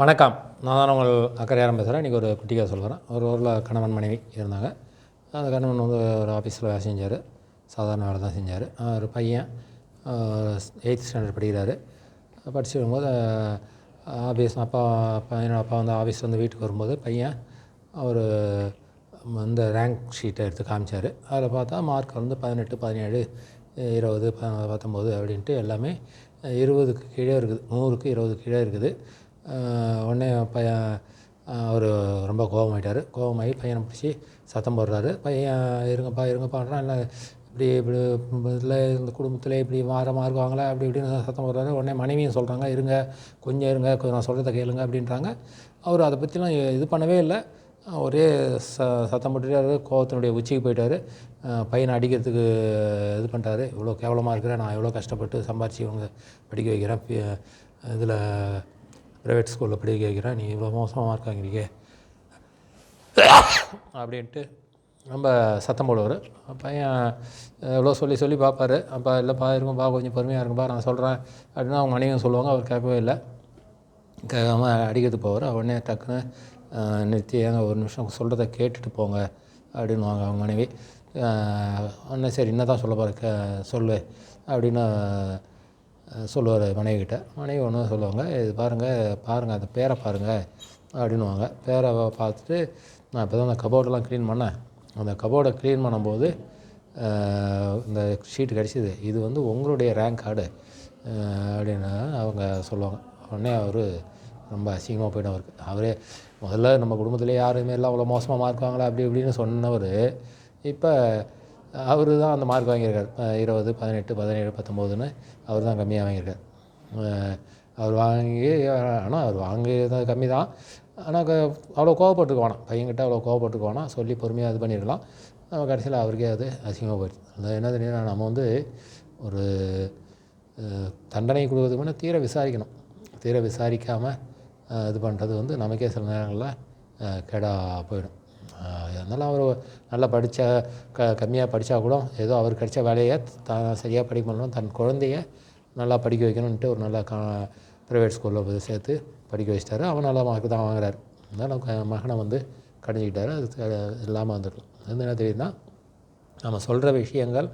வணக்கம். நான் தான் உங்கள் அக்கறையாரம் பேசுகிறேன் இன்றைக்கி ஒரு குட்டிக்காக சொல்கிறேன் ஒரு ஊரில் கணவன் மனைவி இருந்தாங்க. அந்த கணவன் வந்து ஒரு ஆஃபீஸில் வேலை செஞ்சார். சாதாரண வேலை தான் செஞ்சார். ஒரு பையன். எயித்து ஸ்டாண்டர்ட் படிக்கிறாரு. படித்து வரும்போது ஆஃபீஸ் அப்பா பையனோட அப்பா வந்து ஆஃபீஸ் வந்து வீட்டுக்கு வரும்போது பையன் அவர் இந்த ரேங்க் ஷீட்டை எடுத்து காமிச்சார். அதில் பார்த்தா மார்க் வந்து பதினெட்டு பதினேழு இருபது பத்தொம்போது அப்படின்ட்டு எல்லாமே இருபதுக்கு கீழே இருக்குது. நூறுக்கு இருபது கீழே இருக்குது. உடனே பையன் அவர் ரொம்ப கோபமாயிட்டார் கோபமாகி பையனை பிடிச்சி சத்தம் போடுறாரு. பையன் இருங்கப்பா இருங்கப்பான்றான் இல்லை இப்படி இப்படி இதில் இந்த குடும்பத்தில் இப்படி மாறமாக இருக்காங்களா அப்படி இப்படின்னு சத்தம் போடுறாரு. உடனே மனைவியும் சொல்கிறாங்க இருங்க கொஞ்சம் இருங்க கொஞ்சம் நான் சொல்கிறத கேளுங்க அப்படின்றாங்க. அவர் அதை பற்றிலாம் இது பண்ணவே இல்லை. ஒரே ச சத்தம் போட்டுட்டாரு. கோவத்தினுடைய உச்சிக்கு போயிட்டார். பையனை அடிக்கிறதுக்கு இது பண்ணிட்டாரு. இவ்வளோ கேவலமாக இருக்கிறேன் நான் எவ்வளோ கஷ்டப்பட்டு சம்பாரித்து இவங்க படிக்க வைக்கிறேன். இதில் ப்ரைவேட் ஸ்கூலில் படிக்க கேட்குறேன். நீ இவ்வளோ மோசமாக இருக்காங்கிறீங்க அப்படின்ட்டு ரொம்ப சத்தம் போடுவார். பையன் எவ்வளோ சொல்லி சொல்லி பார்ப்பாரு. அப்பா இல்லைப்பா இருக்கும்பா கொஞ்சம் பொறுமையாக இருக்கும்பா நான் சொல்கிறேன் அப்படின்னா அவங்க மனைவியும் சொல்லுவாங்க அவர் கேட்கவே இல்லை. கேட்காம அடிக்கிறது போவார். உடனே டக்குன்னு நிறுத்தி ஏங்க ஒரு நிமிஷம் சொல்கிறத கேட்டுட்டு போங்க. அப்படின்னுவாங்க அவங்க மனைவி. அண்ணன் உடனே சரி என்ன தான் சொல்ல போகிற சொல்லு. அப்படின்னு சொல்லுவார் மனைவிக்கிட்ட மனைவி ஒன்று சொல்லுவாங்க. இது பாருங்கள் பாருங்கள் அந்த பேரை பாருங்கள் அப்படின்னுவாங்க. பேரை பார்த்துட்டு நான் இப்போ தான் அந்த கபோர்டெல்லாம் க்ளீன் பண்ணேன். அந்த கபோர்டை க்ளீன் பண்ணும்போது இந்த ஷீட் கிடச்சிது. இது வந்து உங்களுடைய ரேங்க் கார்டு அப்படின்னு அவங்க சொல்லுவாங்க. உடனே அவர் ரொம்ப அசிங்கமாக போயிடும் அவருக்கு. அவரே முதல்ல நம்ம குடும்பத்திலே யாருமே இல்லை அவ்வளோ மோசமாக மார்க் அப்படி இப்படின்னு சொன்னவர். இப்போ அவர் தான் அந்த மார்க் வாங்கியிருக்கார். இருபது பதினெட்டு பதினேழு பத்தொம்போதுன்னு அவர் தான் கம்மியாக வாங்கியிருக்கார் அவர் வாங்கி ஆனால் அவர் வாங்கியது கம்மி தான் ஆனால் க அவ்வளோ கோவப்பட்டுக்க வேணாம் பையன்கிட்ட அவ்வளோ கோவப்பட்டுக்க வேணாம் சொல்லி பொறுமையாக இது பண்ணிடலாம் நம்ம கடைசியில் அவருக்கே அது அசிங்கமாக போயிடுச்சு. அது என்ன தெரியும் நம்ம வந்து ஒரு தண்டனை கொடுக்கறதுக்கு முன்னே தீர விசாரிக்கணும். தீர விசாரிக்காமல் இது பண்ணுறது வந்து நமக்கே சில நேரங்களில் அஹ், போயிடும். அதனால் அவர் நல்லா படித்த க கம்மியாக படித்தா கூட ஏதோ அவர் கிடைச்ச வேலையை தான் சரியாக படிக்க முடியணும் தன் குழந்தைய நல்லா படிக்க வைக்கணுன்ட்டு ஒரு நல்ல கா ப்ரைவேட் ஸ்கூலில் போய் சேர்த்து படிக்க வச்சிட்டாரு. அவன் நல்லா மார்க் தான் வாங்குறாரு. அதனால் மகனை வந்து கடைஞ்சிக்கிட்டாரு. அது இல்லாமல் வந்துடலாம் அது என்ன தெரியுதுன்னா நம்ம சொல்கிற விஷயங்கள்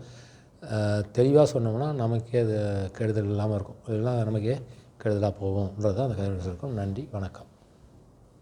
தெளிவாக சொன்னோம்னா நமக்கே அது கெடுதல் இல்லாமல் இருக்கும். இல்லைன்னா நமக்கே கெடுதலாக போகும்ன்றது தான் அந்த கருத்து. இருக்கும் நன்றி வணக்கம்.